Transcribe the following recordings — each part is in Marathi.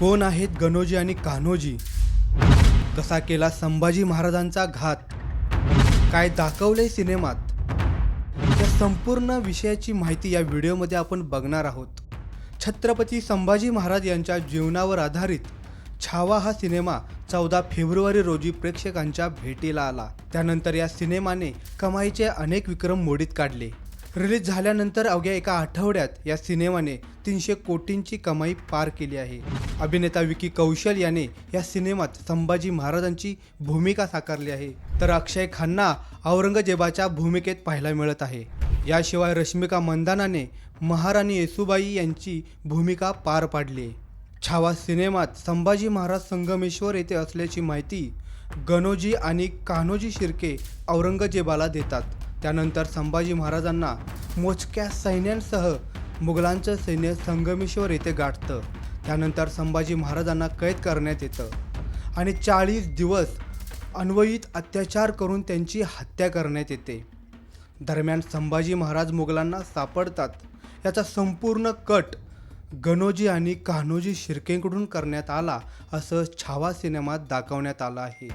कोण आहेत गणोजी आणि कान्होजी? कसा केला संभाजी महाराजांचा घात? काय दाखवले सिनेमात? या संपूर्ण विषयाची माहिती या व्हिडिओमध्ये आपण बघणार आहोत. छत्रपती संभाजी महाराज यांच्या जीवनावर आधारित छावा हा सिनेमा चौदा फेब्रुवारी रोजी प्रेक्षकांच्या भेटीला आला. त्यानंतर या सिनेमाने कमाईचे अनेक विक्रम मोडीत काढले. रिलीज झाल्यानंतर अवघ्या एका आठवड्यात या सिनेमाने तीनशे कोटींची कमाई पार केली आहे. अभिनेता विकी कौशल याने या सिनेमात संभाजी महाराजांची भूमिका साकारली आहे. तर अक्षय खन्ना औरंगजेबाच्या भूमिकेत पाहायला मिळत आहे. याशिवाय रश्मिका मंदानाने महाराणी येसुबाई यांची भूमिका पार पाडली आहे. छावा सिनेमात संभाजी महाराज संगमेश्वर येथे असल्याची माहिती गणोजी आणि कान्होजी शिर्के औरंगजेबाला देतात. त्यानंतर संभाजी महाराजांना मोजक्या सैन्यांसह मुघलांचं सैन्य संगमेश्वर येथे गाठतं. त्यानंतर संभाजी महाराजांना कैद करण्यात येतं. आणि चाळीस दिवस अन्वयित अत्याचार करून त्यांची हत्या करण्यात येते. दरम्यान संभाजी महाराज मुघलांना सापडतात. याचा संपूर्ण कट गणोजी आणि कान्होजी शिर्केंकडून करण्यात आला असं छावा सिनेमात दाखवण्यात आलं आहे.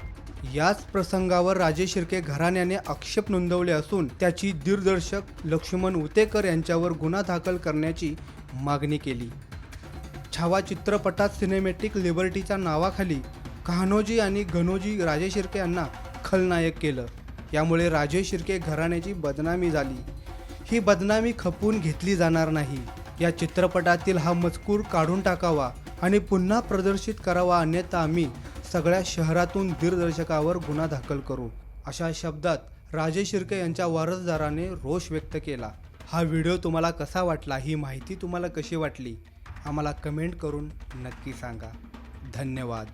याच प्रसंगावर राजे शिर्के घराण्याने आक्षेप नोंदवले असून त्याची दिग्दर्शक लक्ष्मण उतेकर यांच्यावर गुन्हा दाखल करण्याची मागणी केली. छावा चित्रपटात सिनेमॅटिक लिबर्टीच्या नावाखाली कान्होजी आणि घनोजी राजे शिर्के यांना खलनायक केलं. यामुळे राजे शिर्के घराण्याची बदनामी झाली. ही बदनामी खपून घेतली जाणार नाही. या चित्रपटातील हा मजकूर काढून टाकावा आणि पुन्हा प्रदर्शित करावा अन्यथा आम्ही सगळ्या शहरातून दिग्दर्शकावर गुन्हा दाखल करू अशा शब्दात राजे शिर्के यांच्या वारसदाराने रोष व्यक्त केला. हा व्हिडिओ तुम्हाला कसा वाटला? ही माहिती तुम्हाला कशी वाटली? आम्हाला कमेंट करून नक्की सांगा. धन्यवाद.